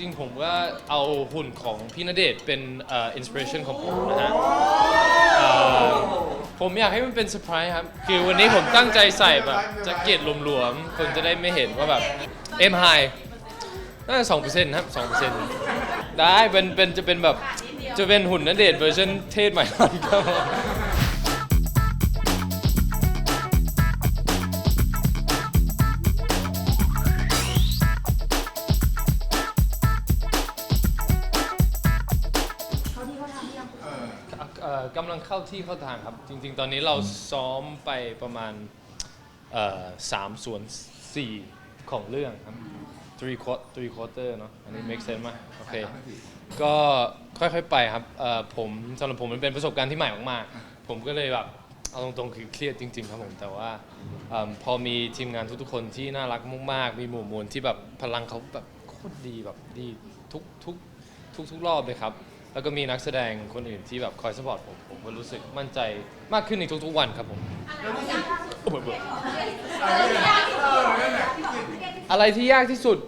ริง ๆ ผมก็เอาหุ่นของพี่ณเดชน์เป็นเอินสปิเรชันของผมนะฮะเอ่อผมอยากให้มันเป็นเซอร์ไพรส์ครับ คือวันนี้ผมตั้งใจใส่แบบแจ็คเก็ตหลวมๆ คนจะได้ไม่เห็นว่าแบบเอ็มไฮน่าจะสองเปอร์เซ็นต์ครับสองเปอร์เซ็นต์ได้เป็นเป็นจะเป็นแบบจะเป็นหุ่นณเดชน์เวอร์ชันเทศใหม่ล่อนครับผม อกำลังเข้าที่เข้าทางครับ จริง ๆ ตอนนี้เราซ้อมไปประมาณเอ่อสามส่วนสี่ของเรื่องครับ three quarter three quarter เนอะอันนี้ make sense ไหมโอเค ก็ค่อยๆไปครับเอ่อผมสำหรับผมมันเป็นประสบการณ์ที่ใหม่มากๆ ผมก็เลยแบบเอาตรงๆคือเครียดจริง ๆ ครับผมแต่ว่าเอิ่มพอมีทีมงานทุกๆคนที่น่ารักมากๆ มีหมู่มวลที่แบบพลังเขาแบบโคตรดีแบบดีทุกทุกทุกทุกรอบเลยครับ แล้วก็มีนักแสดงคนอื่นที่แบบคอยสปอร์ตผมผมก็รู้สึกมั่นใจมากขึ้นในทุกๆวันครับผมโอ้โหอะไรที่ยากที่สุด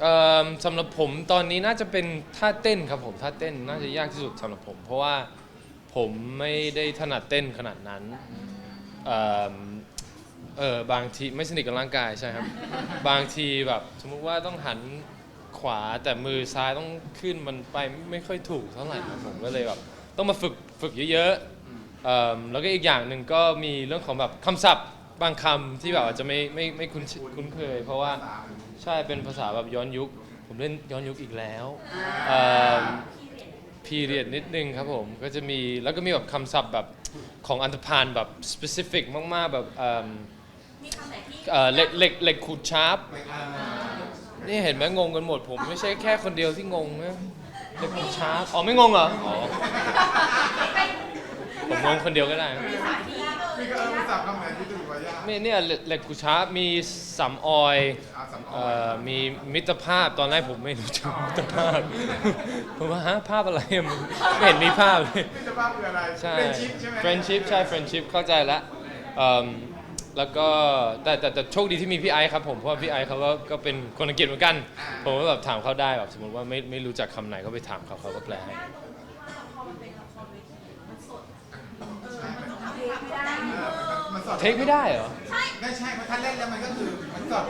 เอิ่มสำหรับผมตอนนี้น่าจะเป็นท่าเต้นครับผมท่าเต้นน่าจะยากที่สุดสำหรับผม เพราะว่าผมไม่ได้ถนัดเต้นขนาดนั้นเอิ่มเออบางทีไม่สนิทกับร่างกายใช่ครับ บางทีแบบสมมุติว่าต้องหัน ขวาแต่มือซ้ายต้องขึ้นมันไปไม่ค่อยถูกเท่าไหร่ครับผมก็เลยแบบต้องมาฝึกฝึกเยอะๆเอิ่มแล้วก็อีกอย่างหนึ่งก็มีเรื่องของแบบคำศัพท์บางคำที่แบบอาจจะไม่ไม่ไม่คุ้นชิคุ้นเคย เพราะว่าใช่เป็นภาษาแบบย้อนยุค ผมเล่นย้อนยุคอีกแล้วพีเรียดนิดนึงครับผมก็จะมีแล้วก็มีแบบคำศัพท์แบบของอันธพาลแบบ specific มากๆแบบเอิ่มมีคำไหนที่ เอ่อเหล็กเหล็กเหล็กขูดชาร์ป นี่เห็นไหมงงกันหมดผมไม่ใช่แค่คนเดียวที่งงนะเหล็กขูดชาร์ปอ๋อไม่งงเหรออ๋อผมงงคนเดียวก็ได้นะมีสายที่มีก็เออสับคำไหนที่ถือว่ายากไม่เนี่ยเหล็กเหล็กขูดชาร์ปมีสามออยอาสำออเอ่อมีมิตรภาพตอนแรกผมไม่รู้จักมิตรภาพ ผมว่าฮะภาพอะไรอะมันไม่เห็นมีภาพเลย มิตรภาพคืออะไรใช่เป็นชิปใช่ไหม friendship ใช่ friendship เข้าใจแล้วเอิ่ม แล้วก็แต่แต่แต่โชคดีที่มีพี่ไอซ์ครับผมเพราะว่าพี่ไอซ์เขาก็ก็เป็นคนอังกฤษเหมือนกัน ผมก็แบบถามเขาได้แบบสมมติว่าไม่ไม่รู้จักคำไหนก็ไปถามเขาเขาก็แปลให้ มันสดเทคไม่ได้เหรอ ไม่ใช่เพราะท่านเล่นแล้วมันก็คือมันสด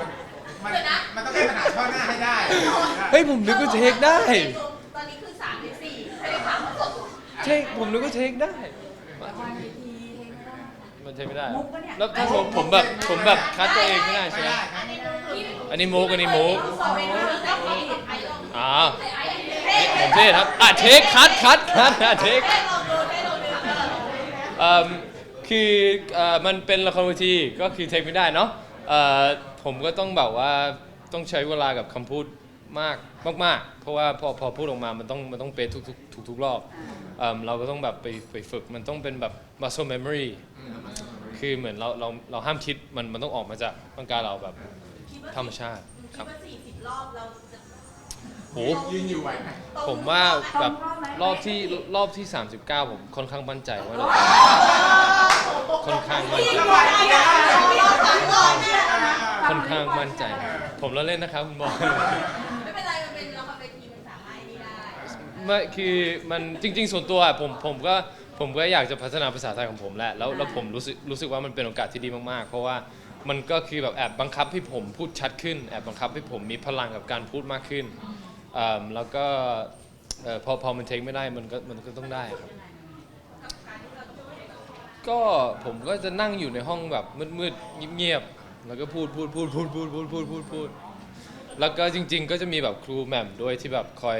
มันมันมันต้องแก้ปัญหาช่อหน้าให้ได้เฮ้ยผมนึกว่าเทคได้ ตอนนี้คือสามในสี่ไม่ได้ถามว่าสดเทคผมนึกว่าเทคได้วันเวทีเทไม่ได้มันเทคไม่ได้มุกปะเนี่ย แล้วถ้าผมผมแบบผมแบบคัดตัวเองไม่ได้ใช่ไหมไม่ได้ครับอันนี้มุกอันนี้มุกสอบเป็นเรื่องแล้วก็ไอ้ลองอ่าไอ้เทผมเทครับอะเทคคัดคัดคัดอะเทคให้ลองดูให้ลองดูเอิ่มคือเอ่อมันเป็นละครเวทีก็คือเทคไม่ได้เนาะเอ่อผมก็ต้องแบบว่าต้องใช้เวลากับคำพูด มากมากๆ เพราะว่าพอพอพูดออกมามันต้องมันต้องเป๊ะทุกทุกทุกทุกรอบเอิ่มเราก็ต้องแบบไปไปฝึกมันต้องเป็นแบบ muscle memory คือเหมือนเราเราเราห้ามคิดมันมันต้องออกมาจากร่างกายเราแบบธรรมชาติคคิรัดบว่าสี่สิบรอบเราจะโห ยืนอยู่ไหวไหมผมว่าแบบรอบที่รอบที่ 39 ผมค่อนข้างมั่นใจว่าเราค่อนข้างมั่นใจค่อนข้างมั่นใจ ผมเล่าเล่นนะครับคุณบอล ไม่คือมันจริง ๆ ส่วนตัวอะผมผมก็ผมก็อยากจะพัฒนาภาษาไทยของผมแหละแล้วแล้วผมรู้สึกรู้สึกว่ามันเป็นโอกาสที่ดีมากๆ เพราะว่ามันก็คือแบบแอบบังคับให้ผมพูดชัดขึ้นแอบบังคับให้ผมมีพลังกับการพูดมากขึ้นอ่าแล้วก็เอ่อพอพอมันเทคไม่ได้มันก็มันก็ต้องได้ครับ ก็ผมก็จะนั่งอยู่ในห้องแบบมืดๆเงียบๆแล้วก็พูดพูดพูดพูดพูดพูดพูดพูดพูดแล้วก็จริง ๆ ก็จะมีแบบครูแหม่มด้วยที่แบบคอย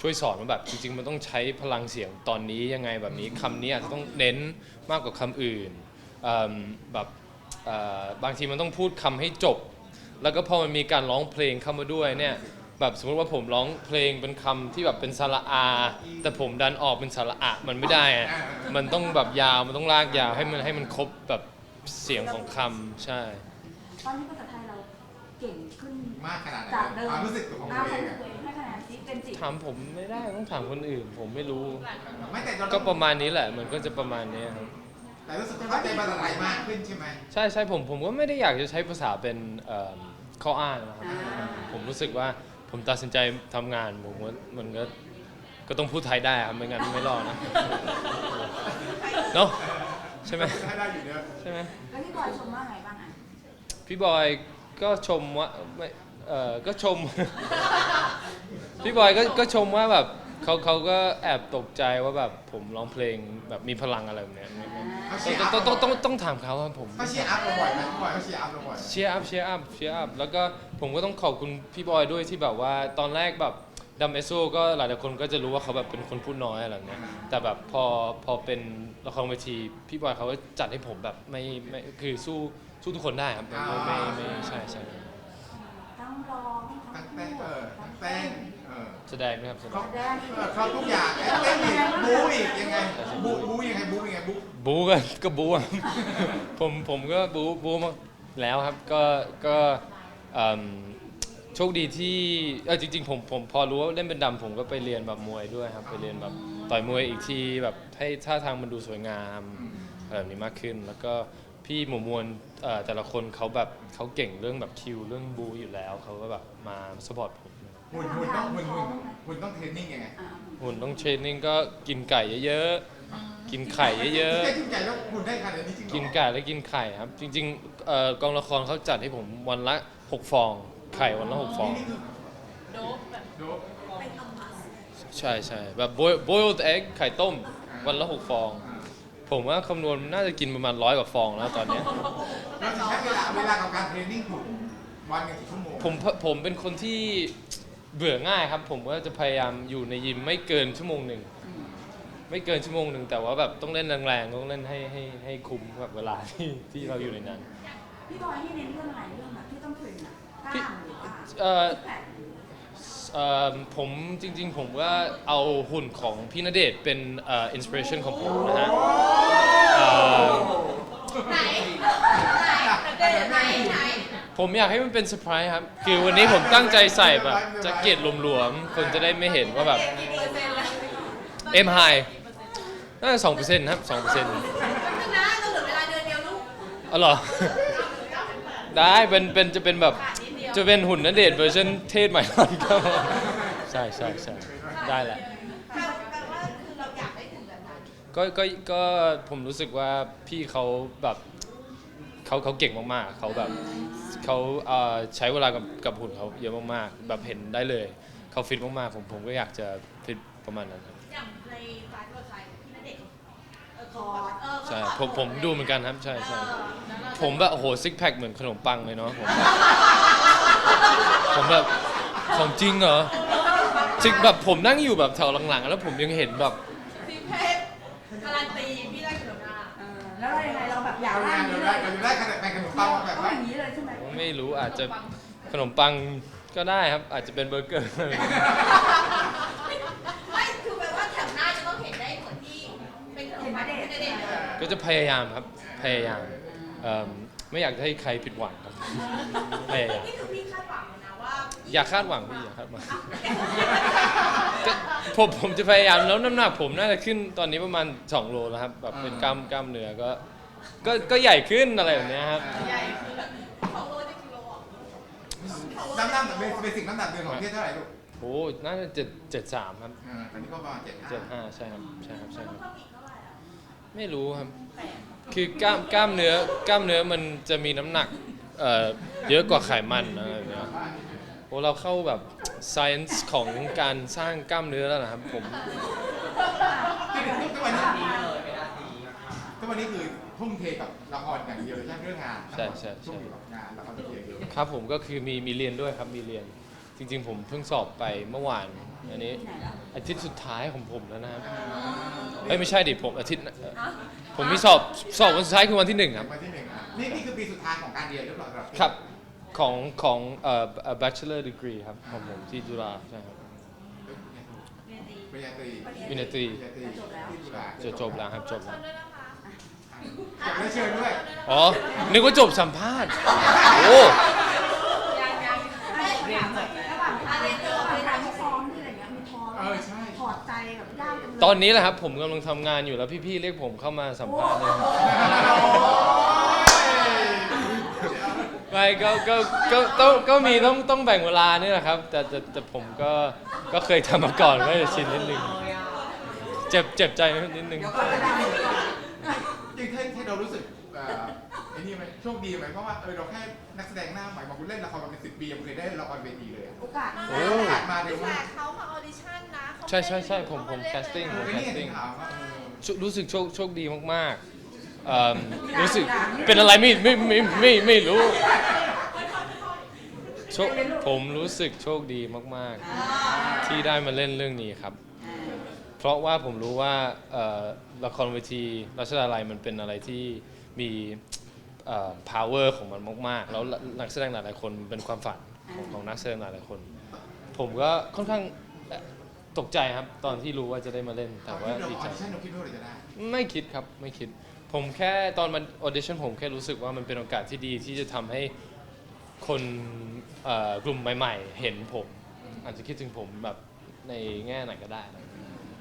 ช่วยสอนว่าแบบจริง ๆ มันต้องใช้พลังเสียงตอนนี้ยังไงแบบนี้คำนี้อาจจะต้องเน้นมากกว่าคำอื่นเอิ่มแบบเอ่อบางทีมันต้องพูดคำให้จบ แล้วก็พอมันมีการร้องเพลงเข้ามาด้วยเนี่ยแบบสมมติว่าผมร้องเพลงเป็นคำที่แบบเป็นสระอา แต่ผมดันออกเป็นสระอะมันไม่ได้อะมันต้องแบบยาวมันต้องลากยาวให้มันให้มันครบแบบเสียงของคำใช่ตอนนี้ภาษาไทยเราเก่งขึ้นมากขนาดไหนจากเดิมความรู้สึกของอ่าตัวคเอวามงรู้สึกตัว เองให้คะแนนซิเป็นสิบถามผมไม่ได้ต้องถามคนอื่น ผมไม่รู้ ไม่แต่ก็ประมาณนี้แหละมันก็จะประมาณนี้ครับ แต่รู้สึกเข้าใจภาษาไทยมากขึ้นใช่ไหมใช่ใช่ผมผมก็ไม่ได้อยากจะใช้ภาษาเป็นเอิ่มข้ออ้างนะครับผมรู้สึกว่าผมตัดสินใจทำงานผมว่ามันก็ก็ต้องพูดไทยได้ครับไม่งั้นไม่รอดนะเนาะใช่ไหมให้ได้อยู่เนอะใช่ไหมแล้วพี่บอยชมว่าไงบ้างอะพี่บอยก็ชมว่าไม่เออก็ชม พี่บอยก็ก็ชมว่าแบบเขาเขาก็แอบตกใจว่าแบบผมร้องเพลงแบบมีพลังอะไรแบบเนี้ยเขาเชียร์อัพต้องต้องต้องต้องต้องถามเขาว่าผมเขาเชียร์อัพเราบ่อยไหมบ่อยเขาเชียร์อัพเราบ่อยเชียร์อัพเชียร์อัพเชียร์อัพแล้วก็ผมก็ต้องขอบคุณพี่บอยด้วยที่แบบว่าตอนแรกแบบดัมเอโซก็หลายๆคนก็จะรู้ว่าเขาแบบเป็นคนพูดน้อยอะไรแบบเนี้ยแต่แบบพอพอเป็นละครเวทีพี่บอยเขาก็จัดให้ผมแบบไม่ไม่คือสู้สู้ทุกคนได้ครับไม่ไม่ไม่ไม่ใช่ใช่ทั้งร้องทั้ทั้งงเต้นเออทั้งเต้นเออ แสดงไหมครับแสดเขางแดงเออเขาทุกอย่างไอ้เต้นอีกบู๊อีกยังไงบู๊บู๊ยังไงบู๊ยังไงบู๊บู๊ก็ก็บู๊อะ ผมผมก็บู๊บู๊มาแล้วครับก็ก็เอิ่มโชคดีที่เออจริงๆผมผมพอรู้ว่าเล่นเป็นดำผมก็ไปเรียนแบบมวยด้วยครับไปเรียนแบบต่อยมวยอีกทีแบบให้ท่าทางมันดูสวยงามอะไรแบบนี้มากขึ้น แล้วก็พี่หมูมวลเอ่อแต่ละคนเขาแบบเขาเก่งเรื่องแบบคิวเรื่องบู๊อยู่แล้วเขาก็แบบมาสปอร์ตผม หุ่นหุ่นต้องหุ่นหุ่นหุ่นต้องเทรนนิ่งยังไงอ่าหุ่นต้องเทรนนิ่งก็กินไก่เยอะๆ กินไข่เยอะแค่ๆจิ้มใจแล้วหุ่นได้ขนาดนี้จริงเหรอกินไก่และกินไข่ครับ จริงๆเอ่อกองละครเขาจัดให้ผมวันละ 6 ฟอง ไข่วันละ 6 ฟอง นี่คือโดบแบบโดบเป็นอัมมัสใช่ใช่แบบ boil- boiled egg ไข่ต้มวันละ 6 ฟอง ผมว่าคำนวณน่าจะกินประมาณร้อยกว่าฟองแล้วตอนเนี้ย เราจะใช้เวลาเวลากับการเทรนนิ่งหุ่นวันหนึ่งกี่ชั่วโมงผมผมเป็นคนที่ เบื่อง่ายครับ ผมก็จะพยายามอยู่ในยิมไม่เกินชั่วโมงหนึ่งไม่เกินชั่วโมงหนึ่งแต่ว่าแบบต้องเล่นแรงๆต้องเล่นให้ให้ให้คุ้มกับเวลาที่ที่เราอยู่ในนั้น พี่บอยที่เน้นเรื่องอะไรเรื่องแบบที่ต้องถึงอะกล้ามหรือว่าเอ่อแผลหรือเอ่อผมจริง ๆ ผมก็เอาหุ่นของพี่ณเดชน์เป็นเอินสปิเรชันของผมนะฮะเอ่อไหน ไหนไหนไหน ผมอยากให้มันเป็นเซอร์ไพรส์ครับ คือวันนี้ผมตั้งใจใส่แบบแจ็คเก็ตหลวมๆ คนจะได้ไม่เห็นว่าแบบ กี่เปอร์เซ็นต์แล้วเอ็มไฮน่าจะสองเปอร์เซ็นต์ครับสองเปอร์เซ็นต์แป๊บนึงนะเราเหลือเวลาเดือนเดียวลูกอ๋อเหรอ ได้เป็นเป็นจะเป็นแบบขาดนิดเดียวจะเป็นหุ่นณเดชน์เวอร์ชันเทศใหม่ล่อนครับใช่ใช่ใช่ได้แหละแปลแปลว่าคือเราอยากได้ถึงแบบนั้นก็ก็ก็ผมรู้สึกว่าพี่เขาแบบเขาเขาเก่งมากๆ เขาแบบ เขาเอ่อใช้เวลากับกับหุ่นเขาเยอะมากๆ แบบเห็นได้เลยเขาฟิตมากๆผมผมก็อยากจะฟิตประมาณนั้นครับอย่างในไฟล์ตัวไทยพี่ณเดชน์เออเขาแบบเออเขาใช่ถอผมผมดูเหมือนกันครับใช่เอใช่อแล้วเราผมแบบโอ้โหซิกแพคเหมือนขนมปังเลยเนาะผมแบบผมแบบของจริงเหรอจริงแบบผมนั่งอยู่แบบแถวหลังๆ แล้วผมยังเห็นแบบซีเพชรการันตีพี่ได้ขนมหน้าเออแล้วเรายังไงเราแบบอยากเราได้งานอย่างเรานี้ได้เลยเราได้ขนาดแบ่งขนมปังมาแบบต้องว่าอย่างนี้เลยใช่ไหม ไม่รู้อาจจะขนมปังก็ได้ครับ อาจจะเป็นเบอร์เกอร์ ไม่คือแปลว่าแถวหน้าจะต้องเห็นได้เหมือนที่เป็นขนมปังพี่ณเดชน์เลยก็จะพยายามครับพยายามเอิ่มไม่อยากให้ใครผิดหวังครับพยายามนี่คือพี่คาดหวังเลยนะว่าอย่าคาดหวังพี่อย่าคาดหวังก็ผมผมจะพยายามแล้วน้ำหนักผมน่าจะขึ้นตอนนี้ประมาณ 2 โลแล้วครับแบบเป็นกล้ามกล้ามเนื้อก็ ก็ก็ใหญ่ขึ้นอะไรแบบเนี้ยครับ ใหญ่คือของโลจะกิโลอะ น้ำหนักเบสิกน้ำหนักเดือนของเที่เท่าไหร่ลูกโอ้น่าจะเจ็ดเจ็ดสามครับอ่าตอนนี้ก็ประมาณเจ็ดห้าเจ็ดห้าใช่ครับใช่ครับใช่ต้คองรับเพิ่มอีกเท่าไหร่อะไม่รู้ครับแปดคือกล้ามกล้ามเนื้อกล้ามเนื้อมันจะมีน้ำหนักเอ่อเยอะกว่าไขมันอะไรแบบเนี้ยโอ้เราเข้าแบบ science ของการสร้างกล้ามเนื้อแล้วนะครับผม ทุกวันนี้ทุกวันนี้คือ ทุ่มเทกับละครอย่างเดียวเลยใช่ไหมเรื่องงานใช่ใช่ใช่ ทุ่มอยู่กับงานละครอย่างเดียวครับผมก็คือมีมีเรียนด้วยครับมีเรียน จริง ๆ ผมเพิ่งสอบไปเมื่อวานอันนี้ที่ไหนแล้วอาทิตย์สุดท้ายของผมแล้วนะครับเอ้ยไม่ใช่ดิผมอาทิตย์หน้าเอ่อผมมีสอบสอบวันสุดท้ายคือวันที่หนึ่งครับ วันที่หนึ่งอะนี่นี่คือปีสุดท้ายของการเรียนหรือเปล่าสำหพี่ครับของของเอ่อ bachelor degree ครับของผมที่จุฬาใช่ครับ เรียนดี ปริญญาตรีวินาทีปริญญาตรีที่จุฬาจะจบแล้วครับจบแล้ว ด้วยนะคะจบแล้วเชิญด้วยอ๋อ นึกว่าจบสัมภาษณ์ โอ้ ยังยังไม่เรียนจบระหว่างอะเรียนจบระหว่างเรียนการจที่บซ้อมที่อะไรเงี้ยมีท้อเออใช่ถอดใจแบบยากจังเลยตอนนี้แหละครับผมกำลังทำงานอยู่แล้วพี่ๆเรียกผมเข้ามาสัมภาษณ์เลยโไม่ก็ก็ก็ต้องก็มีต้องต้องแบ่งเวลานี่แหละครับ แต่แต่แต่ผมก็ก็เคยทำมาก่อนก็จะชินนิดนึงเจ็บเจ็บใจนิดนึงจริงๆให้ให้เรารู้สึกเอ่ อไอ้นี่ไหมโชคดีไหมเพราะว่าเออเราแค่นักแสดงหน้าใหม่มาคุณเล่นละครมาเป็นสิบปียังไม่เคยได้ละครเวทีเลยอะ โอกาสโอ้ โอกาสมาเร็วแต่มาก เขามาออดิชั่นนะเขาใช่ใช่ใช่ผมผมเขาาเล่น casting เลยเออนะไม่เห็นข่าวว่าเออรู้รู้สึกโชคโชคดีมากๆเอิ่มรู้สึกเป็นอะไรไม่ไม่ไม่ไม่ไม่รู้โชคผมรู้สึกโชคดีมากๆ ที่ได้มาเล่นเรื่องนี้ครับ เพราะว่าผมรู้ว่าเอ่อละครเวทีรัชดาลัยมันเป็นอะไรที่มีเอ่อ power ของมันมากๆ แล้วนักแสดงหลายๆคนเป็นความฝันของของนักแสดงหลายๆคน ผมก็ค่อนข้างเอ่อตกใจครับตอนที่รู้ว่าจะได้มาเล่นแต่ว่าเราดีออใจดิชั่นเราคิดว่าเราจะได้ ไม่คิดครับไม่คิด ผมแค่ตอนมันออเดชั่นผมแค่รู้สึกว่ามันเป็นโอกาสที่ดีที่จะทำให้คนเอ่อกลุ่มใหม่ๆ เห็นผม อาจจะคิดถึงผมแบบในแง่ไหนก็ได้นะ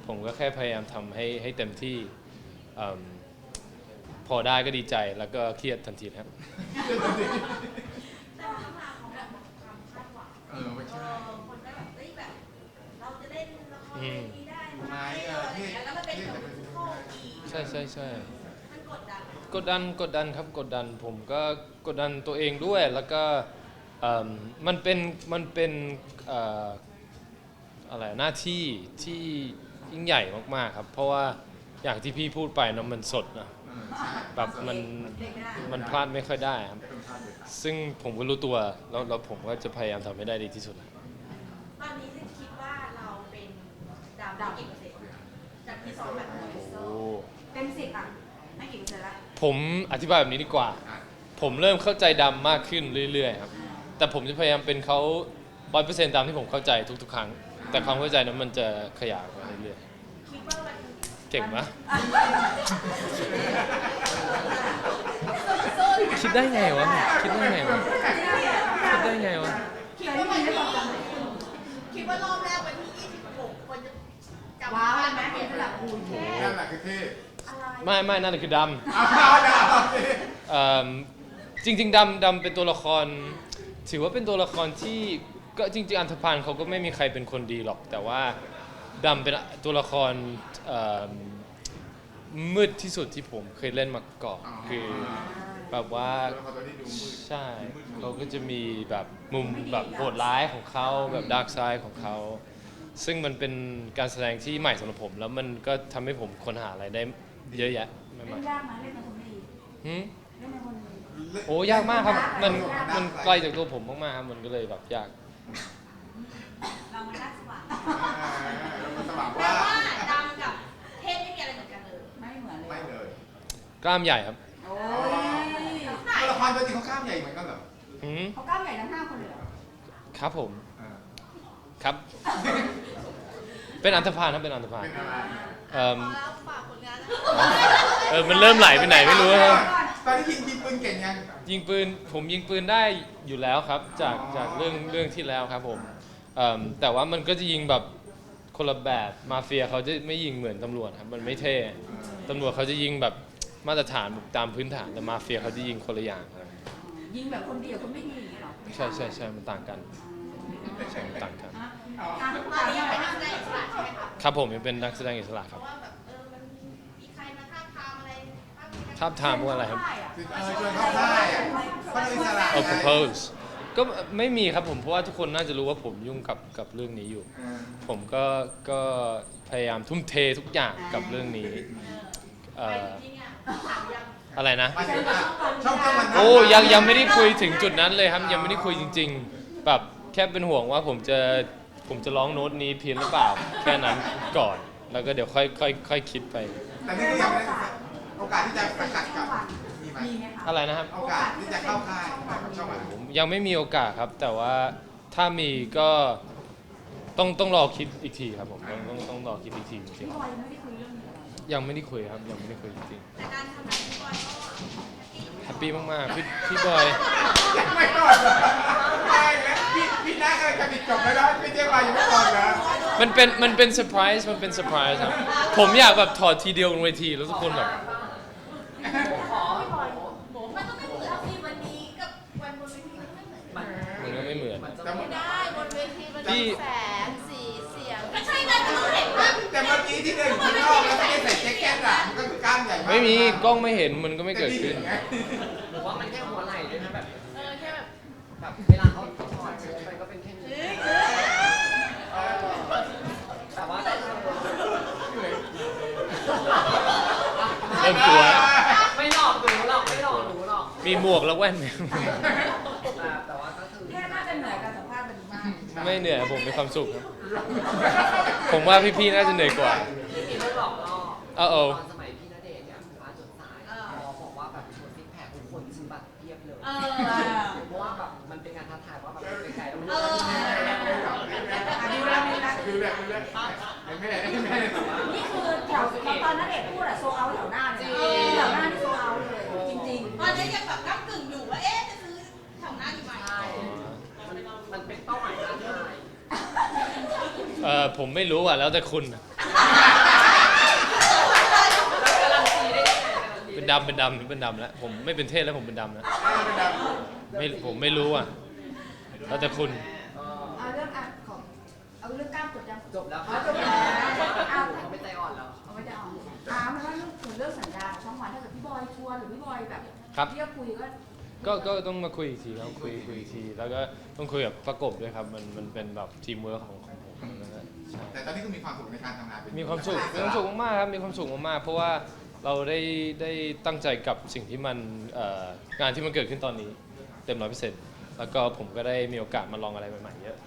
ผมก็แค่พยายามทำให้ให้เต็มที่เอิ่ม พอได้ก็ดีใจแล้วก็เครียดทันทีครับ แต่ว่ามาของแบบความคาดหวังเออไม่เอใช่อคนก็แบบเฮ้ยแบบ เราจะเล่นละครเวทีได้ไหมไม่เออะอไรอย่างเงี้ยแล้วมันเป็นแบบโชคดีใช่ใช่ใช่มันกดดันกดดันกดดันครับกดดันผมก็กดดันตัวเองด้วยแล้วก็เอิ่มมันเป็นมันเป็นเอ่ออะไรหน้าที่ที่ยิ่งใหญ่มากๆครับ เพราะว่าอย่างที่พี่พูดไปเนอะมันสดนะเออใช่ แบบมันเด็กได้มันพลาดไม่ค่อยได้ครับเป็นพลาดเลยซึ่งผมก็รู้ตัวแล้วแล้วผมก็จะพยายามทำให้ได้ดีที่สุด ตอนนี้คิดว่าเราเป็นดาวดาวกี่เปอร์เซ็นต์จากที่ซ้อมแบบนี้โอ้เต็มสิบอะให้กี่เปอร์เซ็นต์ละผมอธิบายแบบนี้ดีกว่าอะผมเริ่มเข้าใจดำมากขึ้นเรื่อยๆครับ แต่ผมจะพยายามเป็นเขาร้อยเปอร์เซ็นต์ตามที่ผมเข้าใจทุกๆ ครั้ง แต่ความเข้าใจนั้นมันจะขยายไปเรื่อยคิดว่ามันๆ เก่งไหมสู้คิดได้ไงวะ คิดได้ไงวะ คิดได้ไงวะ คิดว่ามันคิดว่ารอบแรกวันที่ 26 คนจะจำว้าวได้ไหไหมมเห็นแบบอุ้ยนั่นแหละคือเท่อะไรไม่ไม่นั่นแหละคือดเอาดาวเท่ำเอิ่มจริง ๆดำดำเป็นตัวละคร ถือว่าเป็นตัวละครที่ก็จริง ๆ อันธพาลเขาก็ไม่มีใครเป็นคนดีหรอก แต่ว่า ดำเป็นตัวละครเอิ่มมืดที่สุดที่ผมเคยเล่นมาก่อนคือ แบบว่าตัวละครตัวนี้ดูมืดใช่เขาก็จะมีแบบมุมแบบโหดร้ายของเขาแบบดาร์กไซด์ของเขา ซึ่งมันเป็นการแสดงที่ใหม่สำหรับผม แล้วมันก็ทำให้ผมค้นหาอะไรได้เยอะแยะไม่เล่มากนยากไหมเล่นเป็นคนดีหืมเล่นเป็นคนดีโอ้ยากมากครับ มันมันไกลจากตัวผมมากๆครับมันก็เลยแบบยาก เรามันน่าสว่า กล้ามใหญ่ครับโอ้ยตัวละครตัวจริงเขากล้ามใหญ่เหมือนกันเหรอหืมเขากล้ามใหญ่ทั้งห้าคนเลยเหรอครับผมเออครับ เป็นอันธพาลครับเป็นอันธพาลเป็นอะไรเอิ่มพอแล้วฝากผลงานนะเออมันเริ่มไหลไปไหนไม่รู้ครับ ตอนนี้ยิงยิงปืนเก่งยังยิงปืนผมยิงปืนได้อยู่แล้วครับ จากอ๋อจากเรื่องเรื่องที่แล้วครับผมเอิ่มแต่ว่ามันก็จะยิงแบบคนละแบบมาเฟียเขาจะไม่ยิงเหมือนตำรวจครับมันไม่เท่ตำรวจเขาจะยิงแบบ มาตรฐานแบบตามพื้นฐานแต่มาเฟียเขาจะยิงคนละอย่างครับยิงแบบคนดีกับคนไม่ดีอย่างเงี้ยเหรอใช่ใช่ใช่มันต่างกันใช่มันต่างกันอะอ๋ออะตอนนี้ยังเป็นนักแสดงอิสระใช่ไหมคะครับผมยังเป็นนักแสดงอิสระเพครับราะว่าแบบเออมันมีใครมาท้าบทามอะไรบ้างไหมคะทาบทามว่าอะไรครับได้อะคือเออชวนเข้าค่ายอะเขาเป็นอิสระ เอาไง propose ก็ไม่มีครับผมเพราะว่าทุกคนน่าจะรู้ว่าผมยุ่งกับกับเรื่องนี้อยู่เออผมก็ก็พยายามทุ่มเททุกอย่างกับเรื่องนี้เอ่ไปอจริงๆ อะถามยังอะไรนะไปถึงว่าช่องเจ้ามันโอ้ยังยังไม่ได้คุยถึงจุดนั้นเลยครับยังไม่ได้คุยจริง ๆ แบบแค่เป็นห่วงว่าผมจะผมจะร้องโน้ตนี้เพี้ยนหรือเปล่า แค่นั้นก่อน แล้วก็เดี๋ยวค่อยค่อยค่อยคิดไป แต่นี่ก็ยังไม่ได้โอกาสที่จะสังกัดกับมีไหมมีไหมคะอะไรนะครับ โอกาสที่จะเข้าค่ายกับช่องวันผมยังไม่มีโอกาสครับ แต่ว่าถ้ามีก็ต้องต้องรอคิดอีกทีครับผมต้องต้องต้องรอคิดอีกทีจริพี่งบอยยังไม่ได้คุ ยังไม่ได้คุยครับยังไม่ได้คุยจริงแต่การทำงานพี่บอยก็แฮปปี้มากๆพี่พี่บอยไม่ก่อนเหรพี่พี่น่าจะกระดิกจบแล้วนะพี่เจ๊วายยังไม่ก่อนนะมันเป็นมันเป็นเซอร์ไพรส์มันเป็นเซอร์ไพรส์ครับผมอยากแบบถอดทีเดียวบนเวทีแล้วทุกคนแบบมันก็ไม่เหมือนที่กันไม่ได้บนเวทีมันเป็นแสง กี้ที่เดินอยู่ข้างนอกแล้วไม่ได้ใส่แจ็คเก็ตอะมันก็คือกล้ามใหญ่มากไม่มีกล้องไม่เห็นมันก็ไม่เกิดขึ้นไงหรือว่ามันแค่หัวไหล่ด้วยนะแบบเออแค่แบบแบบเวลาเขาถอดชุดไปก็เป็นแค่นี้แต่ว่าก็คือเริ่มกลัว ไม่หลอกหนูหรอกไม่หลอกหนูหรอกมีหมวกแล้วแว่นไหม ไม่เหนื่อยผมมีความสุขครับ ผมว่าพี่ๆน่าจะเหนื่อยกว่าที่มีเรื่องหลอกล่อเอาตเอาอนสมัยพี่ณเดชน์เนี่ยฟ้าจดสายพอบอกว่าแบบชวนซิกแพคทุกคนซื้อบัตรเทียบเลย เออ เพราะว่าแบบมันเป็นงานท้าทายว่าแบบไกลๆแล้วมันเอเรื่องอที่อะดูแล้วดูแล้วดูแบบดูแบบเห็นไหมเห็นไหมนี่คือแถวตอนนั้นเด็กพูดอะโซเอาแถวหน้าเลยนะแถวหน้านี่โซเอาเลยจริงตอนนี้ยังแบบก้ากึ่งอยู่ว่าเอ๊ะจะซื้อแถวหน้าดีไหมใช่มันมันเป็นเป้าหมายท้าทาย เออผมไม่รู้อะแล้วแต่คุณอะแล้วการันตีได้ยังไงการันตีเป็นดำเป็นดำเป็นดำแล้วผมไม่เป็นเทศแล้วผมเป็นดำแล้วเป็นแบบไม่ผมไม่รู้อะแล้วแต่คุณเออๆเอาเรื่องอะของเอาเรื่องกล้ามกดยังจบแล้วอ๋อค่ะจบแล้วเอาเขาไม่ใจอ่อนแล้วเอาไม่ได้เอาถามว่าเรื่องถึงเรื่องสัญญาของช่องวันถ้าเกิดพี่บอยชวนหรือพี่บอยแบบครับเรียกคุยก็ก็ก็ต้องมาคุยอีกทีครับคุยคุยอีกที แล้วก็ต้องคุยกับประกบด้วยครับ มันมันเป็นแบบทีมเวิร์คของของผมแล้วก็ใช่ แต่ตอนนี้ก็มีความสุขในการทำงานเป็นมีความสุขมีความสุขมากๆครับมีความสุขมากๆเพราะว่าเราได้ได้ตั้งใจกับสิ่งที่มันเอ่องานที่มันเกิดขึ้นตอนนี้ เต็มร้อยเปอร์เซ็นต์แล้วก็ผมก็ได้มีโอกาสมาลองอะไรใหม่ๆเยอะ